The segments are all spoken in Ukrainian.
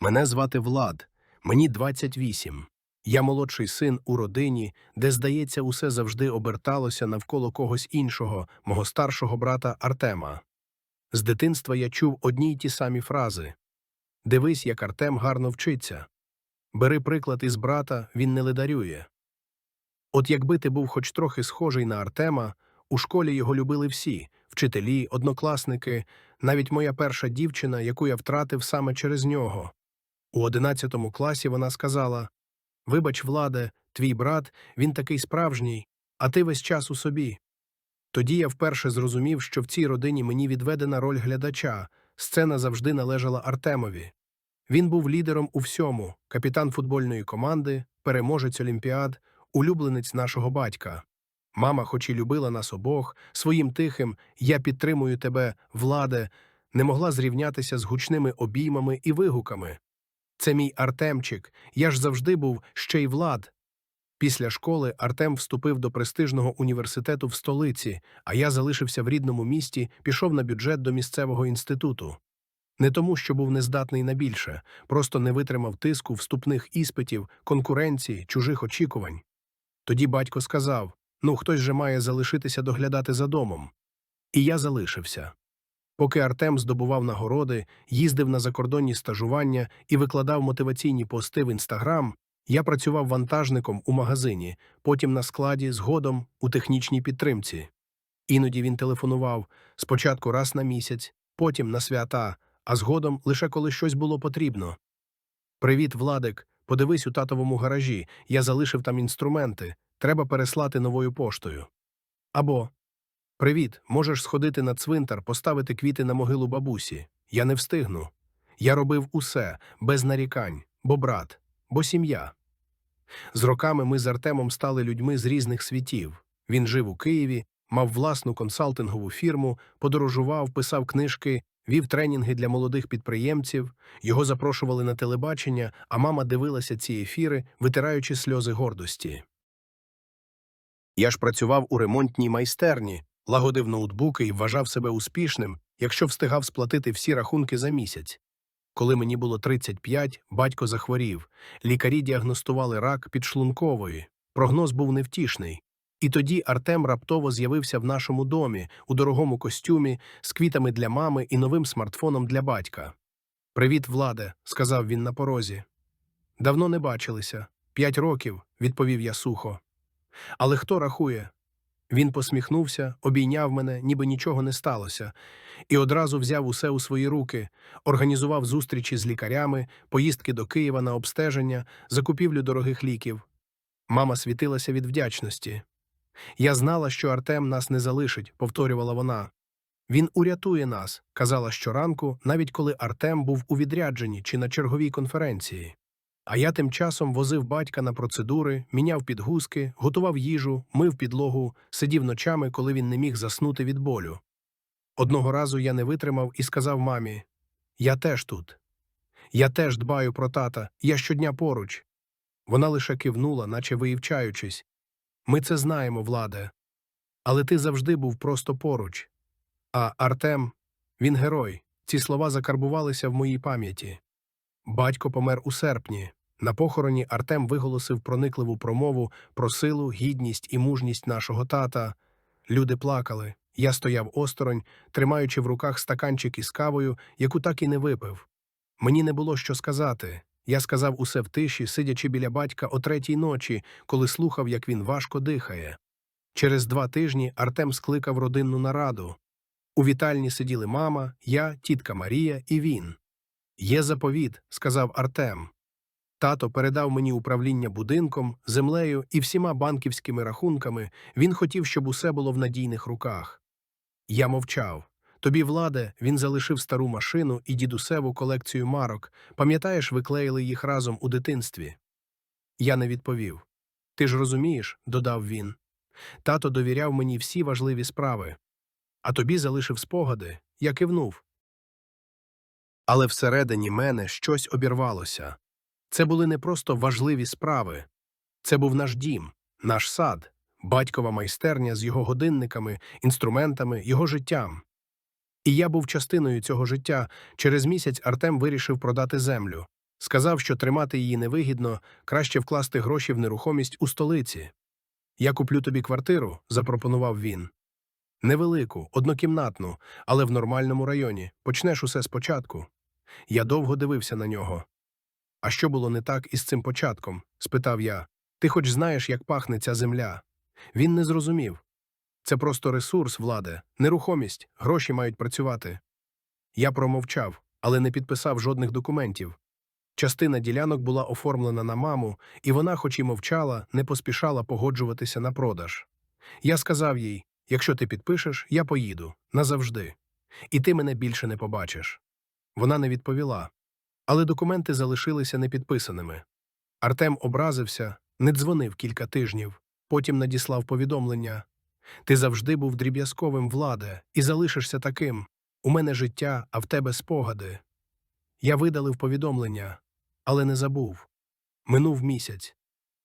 Мене звати Влад, мені 28. Я молодший син у родині, де, здається, усе завжди оберталося навколо когось іншого, мого старшого брата Артема. З дитинства я чув одні й ті самі фрази Дивись, як Артем гарно вчиться. Бери приклад із брата, він не ледарює. От якби ти був хоч трохи схожий на Артема, у школі його любили всі вчителі, однокласники, навіть моя перша дівчина, яку я втратив саме через нього. У одинадцятому класі вона сказала Вибач, Владе, твій брат, він такий справжній, а ти весь час у собі. Тоді я вперше зрозумів, що в цій родині мені відведена роль глядача, сцена завжди належала Артемові. Він був лідером у всьому, капітан футбольної команди, переможець олімпіад, улюбленець нашого батька. Мама, хоч і любила нас обох, своїм тихим Я підтримую тебе, владе, не могла зрівнятися з гучними обіймами і вигуками. Це мій Артемчик, я ж завжди був ще й влад. Після школи Артем вступив до престижного університету в столиці, а я залишився в рідному місті, пішов на бюджет до місцевого інституту. Не тому, що був нездатний на більше, просто не витримав тиску вступних іспитів, конкуренції, чужих очікувань. Тоді батько сказав ну, хтось же має залишитися доглядати за домом. І я залишився. Поки Артем здобував нагороди, їздив на закордонні стажування і викладав мотиваційні пости в інстаграм, я працював вантажником у магазині, потім на складі, згодом у технічній підтримці. Іноді він телефонував спочатку раз на місяць, потім на свята, а згодом лише коли щось було потрібно. Привіт, Владик. Подивись у татовому гаражі. Я залишив там інструменти. Треба переслати новою поштою. Або Привіт, можеш сходити на цвинтар, поставити квіти на могилу бабусі. Я не встигну. Я робив усе, без нарікань, бо брат, бо сім'я. З роками ми з Артемом стали людьми з різних світів. Він жив у Києві, мав власну консалтингову фірму, подорожував, писав книжки, вів тренінги для молодих підприємців, його запрошували на телебачення, а мама дивилася ці ефіри, витираючи сльози гордості. Я ж працював у ремонтній майстерні, лагодив ноутбуки і вважав себе успішним, якщо встигав сплатити всі рахунки за місяць. Коли мені було 35, батько захворів. Лікарі діагностували рак підшлункової. Прогноз був невтішний. І тоді Артем раптово з'явився в нашому домі, у дорогому костюмі, з квітами для мами і новим смартфоном для батька. Привіт, Владе, сказав він на порозі. Давно не бачилися. П'ять років, відповів я сухо. Але хто рахує? Він посміхнувся, обійняв мене, ніби нічого не сталося, і одразу взяв усе у свої руки, організував зустрічі з лікарями, поїздки до Києва на обстеження, закупівлю дорогих ліків. Мама світилася від вдячності. Я знала, що Артем нас не залишить, повторювала вона. Він урятує нас, казала щоранку, навіть коли Артем був у відрядженні чи на черговій конференції. А я тим часом возив батька на процедури, міняв підгузки, готував їжу, мив підлогу, сидів ночами, коли він не міг заснути від болю. Одного разу я не витримав і сказав мамі Я теж тут. Я теж дбаю про тата, я щодня поруч. Вона лише кивнула, наче виївчаючись. Ми це знаємо, владе. Але ти завжди був просто поруч. А Артем, він герой. Ці слова закарбувалися в моїй пам'яті. Батько помер у серпні. На похороні Артем виголосив проникливу промову про силу, гідність і мужність нашого тата. Люди плакали. Я стояв осторонь, тримаючи в руках стаканчик із кавою, яку так і не випив. Мені не було що сказати. Я сказав усе в тиші, сидячи біля батька о третій ночі, коли слухав, як він важко дихає. Через два тижні Артем скликав родинну нараду. У вітальні сиділи мама, я, тітка Марія і він. Є заповіт, сказав Артем. Тато передав мені управління будинком, землею і всіма банківськими рахунками. Він хотів, щоб усе було в надійних руках. Я мовчав. Тобі, владе, він залишив стару машину і дідусеву колекцію марок. Пам'ятаєш, ви клеїли їх разом у дитинстві? Я не відповів. Ти ж розумієш, додав він. Тато довіряв мені всі важливі справи. А тобі залишив спогади, я кивнув. Але всередині мене щось обірвалося. Це були не просто важливі справи. Це був наш дім, наш сад, батькова майстерня з його годинниками, інструментами, його життям. І я був частиною цього життя. Через місяць Артем вирішив продати землю. Сказав, що тримати її невигідно, краще вкласти гроші в нерухомість у столиці. Я куплю тобі квартиру, запропонував він. Невелику, однокімнатну, але в нормальному районі. Почнеш усе спочатку. Я довго дивився на нього. А що було не так із цим початком? спитав я. Ти хоч знаєш, як пахне ця земля? Він не зрозумів. Це просто ресурс, владе, нерухомість, гроші мають працювати. Я промовчав, але не підписав жодних документів. Частина ділянок була оформлена на маму, і вона, хоч і мовчала, не поспішала погоджуватися на продаж. Я сказав їй: якщо ти підпишеш, я поїду назавжди, і ти мене більше не побачиш. Вона не відповіла, але документи залишилися непідписаними. Артем образився, не дзвонив кілька тижнів, потім надіслав повідомлення. Ти завжди був дріб'язковим владе і залишишся таким. У мене життя, а в тебе спогади. Я видалив повідомлення, але не забув. Минув місяць.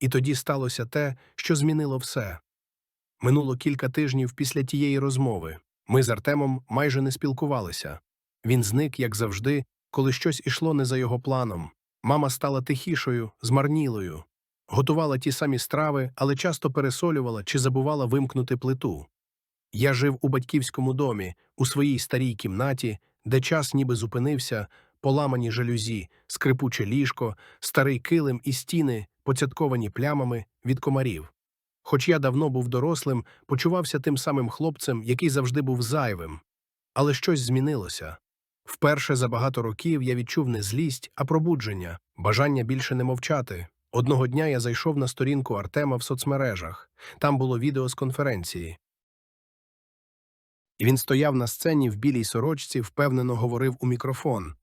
І тоді сталося те, що змінило все. Минуло кілька тижнів після тієї розмови. Ми з Артемом майже не спілкувалися. Він зник, як завжди, коли щось ішло не за його планом. Мама стала тихішою, змарнілою. Готувала ті самі страви, але часто пересолювала чи забувала вимкнути плиту. Я жив у батьківському домі, у своїй старій кімнаті, де час ніби зупинився, поламані жалюзі, скрипуче ліжко, старий килим і стіни, поцятковані плямами від комарів. Хоч я давно був дорослим, почувався тим самим хлопцем, який завжди був зайвим. Але щось змінилося. Вперше за багато років я відчув не злість, а пробудження, бажання більше не мовчати. Одного дня я зайшов на сторінку Артема в соцмережах. Там було відео з конференції. Він стояв на сцені в білій сорочці, впевнено говорив у мікрофон.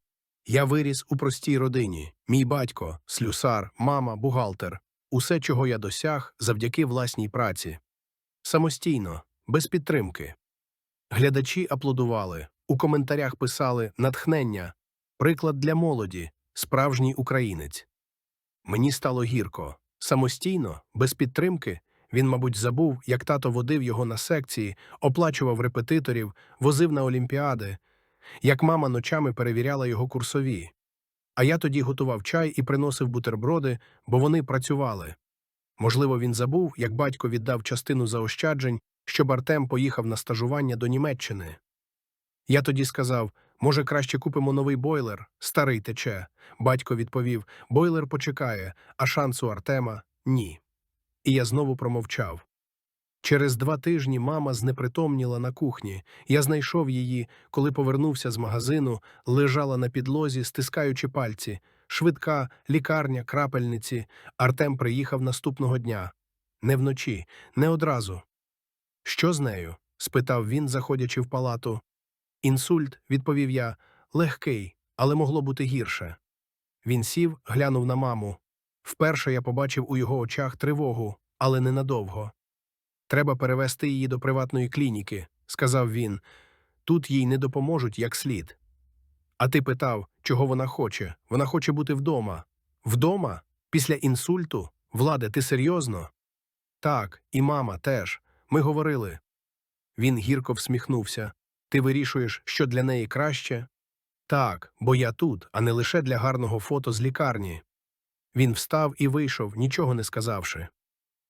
Я виріс у простій родині. Мій батько, слюсар, мама, бухгалтер. Усе, чого я досяг, завдяки власній праці. Самостійно, без підтримки. Глядачі аплодували, у коментарях писали натхнення, приклад для молоді, справжній українець. Мені стало гірко. Самостійно, без підтримки, він, мабуть, забув, як тато водив його на секції, оплачував репетиторів, возив на олімпіади, як мама ночами перевіряла його курсові. А я тоді готував чай і приносив бутерброди, бо вони працювали. Можливо, він забув, як батько віддав частину заощаджень, щоб Артем поїхав на стажування до Німеччини. Я тоді сказав, може, краще купимо новий бойлер, старий тече. Батько відповів, бойлер почекає, а шансу Артема ні. І я знову промовчав. Через два тижні мама знепритомніла на кухні. Я знайшов її, коли повернувся з магазину, лежала на підлозі, стискаючи пальці. Швидка, лікарня, крапельниці. Артем приїхав наступного дня. Не вночі, не одразу. Що з нею? спитав він, заходячи в палату. Інсульт, відповів я, легкий, але могло бути гірше. Він сів, глянув на маму. Вперше я побачив у його очах тривогу, але ненадовго. Треба перевести її до приватної клініки, сказав він. Тут їй не допоможуть як слід. А ти питав, чого вона хоче? Вона хоче бути вдома. Вдома? Після інсульту? Владе, ти серйозно? Так, і мама теж. Ми говорили. Він гірко всміхнувся. Ти вирішуєш, що для неї краще? Так, бо я тут, а не лише для гарного фото з лікарні. Він встав і вийшов, нічого не сказавши.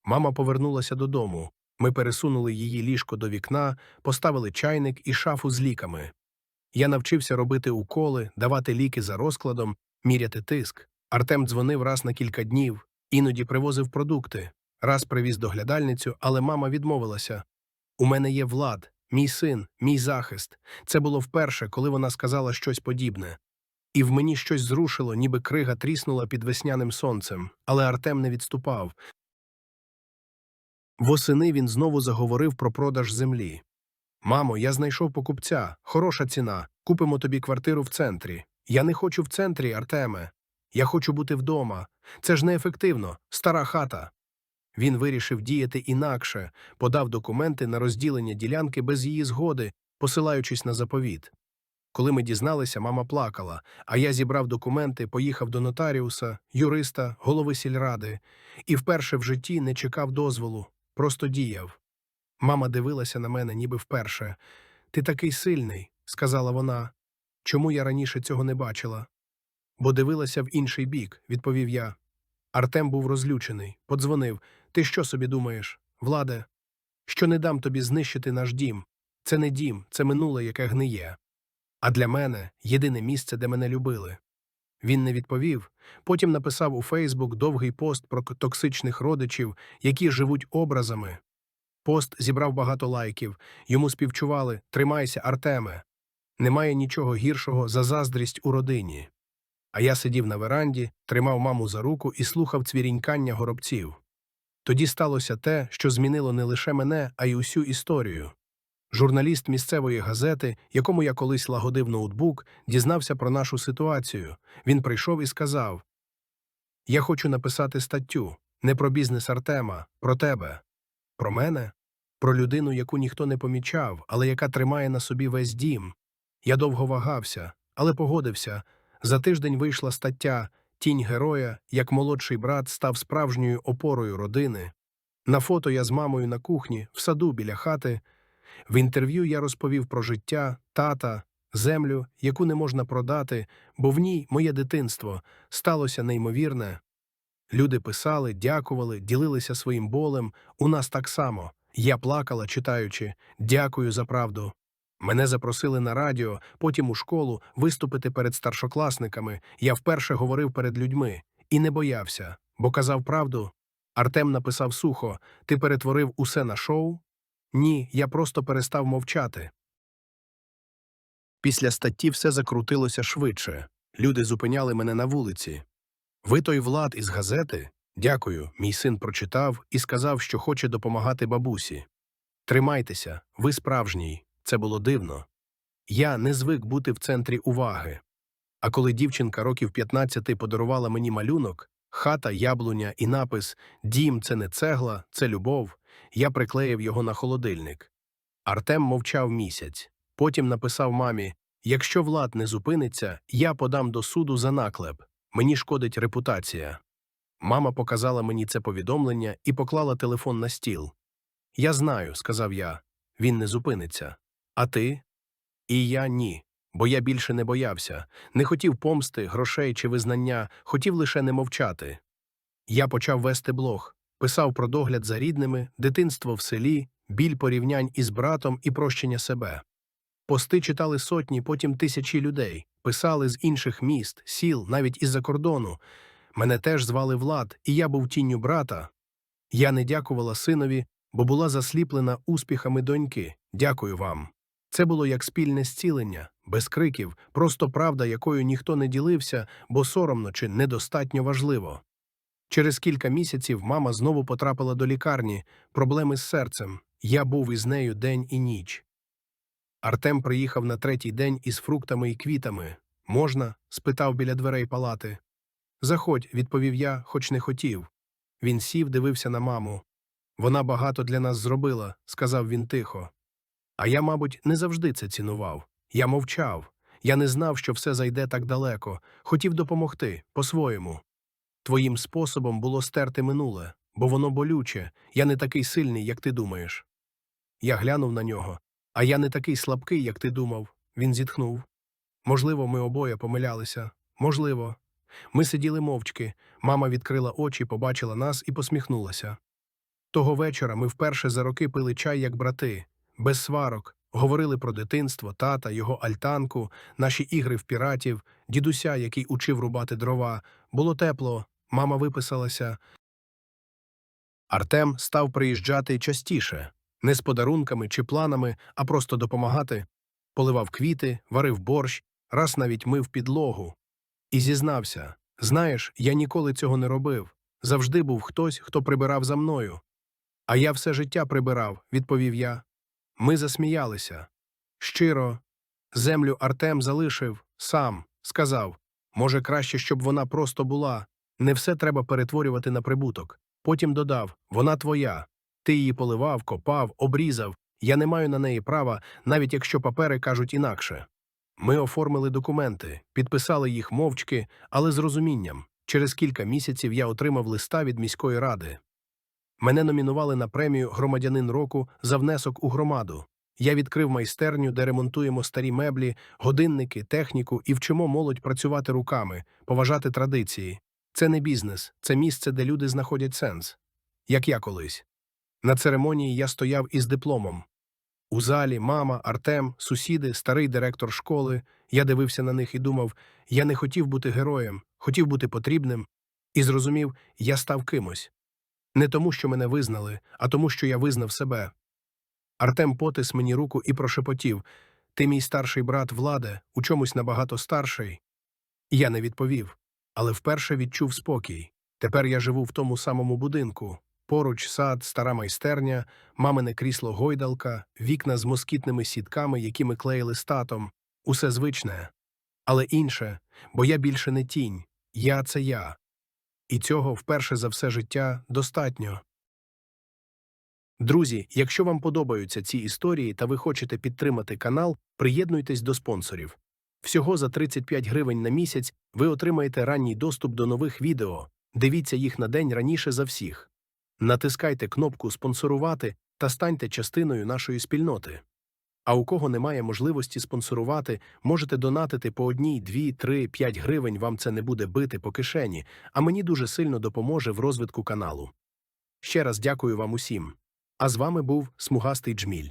Мама повернулася додому. Ми пересунули її ліжко до вікна, поставили чайник і шафу з ліками. Я навчився робити уколи, давати ліки за розкладом, міряти тиск. Артем дзвонив раз на кілька днів, іноді привозив продукти. Раз привіз доглядальницю, але мама відмовилася. У мене є влад, мій син, мій захист. Це було вперше, коли вона сказала щось подібне. І в мені щось зрушило, ніби крига тріснула під весняним сонцем, але Артем не відступав. Восени він знову заговорив про продаж землі. Мамо, я знайшов покупця, хороша ціна. Купимо тобі квартиру в центрі. Я не хочу в центрі, Артеме. Я хочу бути вдома. Це ж неефективно, стара хата. Він вирішив діяти інакше, подав документи на розділення ділянки без її згоди, посилаючись на заповіт. Коли ми дізналися, мама плакала, а я зібрав документи, поїхав до нотаріуса, юриста, голови сільради, і вперше в житті не чекав дозволу, просто діяв. Мама дивилася на мене, ніби вперше. Ти такий сильний, сказала вона. Чому я раніше цього не бачила? бо дивилася в інший бік, відповів я. Артем був розлючений, подзвонив. Ти що собі думаєш, владе? Що не дам тобі знищити наш дім? Це не дім, це минуле, яке гниє. А для мене єдине місце, де мене любили. Він не відповів, потім написав у Фейсбук довгий пост про токсичних родичів, які живуть образами. Пост зібрав багато лайків, йому співчували Тримайся, Артеме. Немає нічого гіршого за заздрість у родині. А я сидів на веранді, тримав маму за руку і слухав цвірінькання горобців. Тоді сталося те, що змінило не лише мене, а й усю історію. Журналіст місцевої газети, якому я колись лагодив ноутбук, дізнався про нашу ситуацію. Він прийшов і сказав: Я хочу написати статтю не про бізнес Артема, про тебе. Про мене? Про людину, яку ніхто не помічав, але яка тримає на собі весь дім. Я довго вагався, але погодився. За тиждень вийшла стаття Тінь героя, як молодший брат став справжньою опорою родини. На фото я з мамою на кухні, в саду біля хати. В інтерв'ю я розповів про життя, тата, землю, яку не можна продати, бо в ній моє дитинство сталося неймовірне. Люди писали, дякували, ділилися своїм болем. У нас так само. Я плакала, читаючи Дякую за правду. Мене запросили на радіо, потім у школу виступити перед старшокласниками. Я вперше говорив перед людьми і не боявся, бо казав правду. Артем написав сухо: Ти перетворив усе на шоу? Ні, я просто перестав мовчати. Після статті все закрутилося швидше. Люди зупиняли мене на вулиці. Ви той Влад із газети? Дякую. Мій син прочитав і сказав, що хоче допомагати бабусі. Тримайтеся, ви справжній. Це було дивно. Я не звик бути в центрі уваги. А коли дівчинка років 15 подарувала мені малюнок, хата, яблуня і напис Дім це не цегла, це любов, я приклеїв його на холодильник. Артем мовчав місяць. Потім написав мамі: Якщо влад не зупиниться, я подам до суду за наклеп. Мені шкодить репутація. Мама показала мені це повідомлення і поклала телефон на стіл. Я знаю, сказав я, він не зупиниться. А ти? І я ні, бо я більше не боявся, не хотів помсти, грошей чи визнання, хотів лише не мовчати. Я почав вести блог, писав про догляд за рідними, дитинство в селі, біль порівнянь із братом і прощення себе. Пости читали сотні, потім тисячі людей, писали з інших міст, сіл, навіть із-за кордону. Мене теж звали Влад, і я був тінню брата. Я не дякувала синові, бо була засліплена успіхами доньки. Дякую вам. Це було як спільне зцілення, без криків, просто правда, якою ніхто не ділився, бо соромно чи недостатньо важливо. Через кілька місяців мама знову потрапила до лікарні, проблеми з серцем. Я був із нею день і ніч. Артем приїхав на третій день із фруктами і квітами. Можна? спитав біля дверей палати. Заходь, відповів я, хоч не хотів. Він сів, дивився на маму. Вона багато для нас зробила, сказав він тихо. А я, мабуть, не завжди це цінував. Я мовчав. Я не знав, що все зайде так далеко, хотів допомогти по-своєму. Твоїм способом було стерти минуле, бо воно болюче, я не такий сильний, як ти думаєш. Я глянув на нього. А я не такий слабкий, як ти думав. Він зітхнув. Можливо, ми обоє помилялися. Можливо. Ми сиділи мовчки. Мама відкрила очі, побачила нас і посміхнулася. Того вечора ми вперше за роки пили чай як брати, без сварок, говорили про дитинство, тата, його альтанку, наші ігри в піратів, дідуся, який учив рубати дрова. Було тепло, мама виписалася. Артем став приїжджати частіше, не з подарунками чи планами, а просто допомагати. Поливав квіти, варив борщ, раз навіть мив підлогу. І зізнався знаєш, я ніколи цього не робив. Завжди був хтось, хто прибирав за мною. А я все життя прибирав, відповів я. Ми засміялися. Щиро, землю Артем залишив сам, сказав може, краще, щоб вона просто була. Не все треба перетворювати на прибуток. Потім додав вона твоя. Ти її поливав, копав, обрізав. Я не маю на неї права, навіть якщо папери кажуть інакше. Ми оформили документи, підписали їх мовчки, але з розумінням. Через кілька місяців я отримав листа від міської ради. Мене номінували на премію Громадянин року за внесок у громаду. Я відкрив майстерню, де ремонтуємо старі меблі, годинники, техніку і вчимо молодь працювати руками, поважати традиції. Це не бізнес, це місце, де люди знаходять сенс. Як я колись. На церемонії я стояв із дипломом. У залі мама, Артем, сусіди, старий директор школи. Я дивився на них і думав, я не хотів бути героєм, хотів бути потрібним. І зрозумів, я став кимось. Не тому, що мене визнали, а тому, що я визнав себе. Артем потис мені руку і прошепотів Ти мій старший брат Владе, у чомусь набагато старший. Я не відповів, але вперше відчув спокій. Тепер я живу в тому самому будинку. Поруч сад, стара майстерня, мамине крісло гойдалка, вікна з москітними сітками, які ми клеїли з татом. Усе звичне. Але інше, бо я більше не тінь. Я це я. І цього вперше за все життя достатньо. Друзі, якщо вам подобаються ці історії та ви хочете підтримати канал, приєднуйтесь до спонсорів. Всього за 35 гривень на місяць ви отримаєте ранній доступ до нових відео. Дивіться їх на день раніше за всіх. Натискайте кнопку Спонсорувати та станьте частиною нашої спільноти. А у кого немає можливості спонсорувати, можете донатити по одній, дві, три, п'ять гривень. Вам це не буде бити по кишені, а мені дуже сильно допоможе в розвитку каналу. Ще раз дякую вам усім. А з вами був Смугастий Джміль.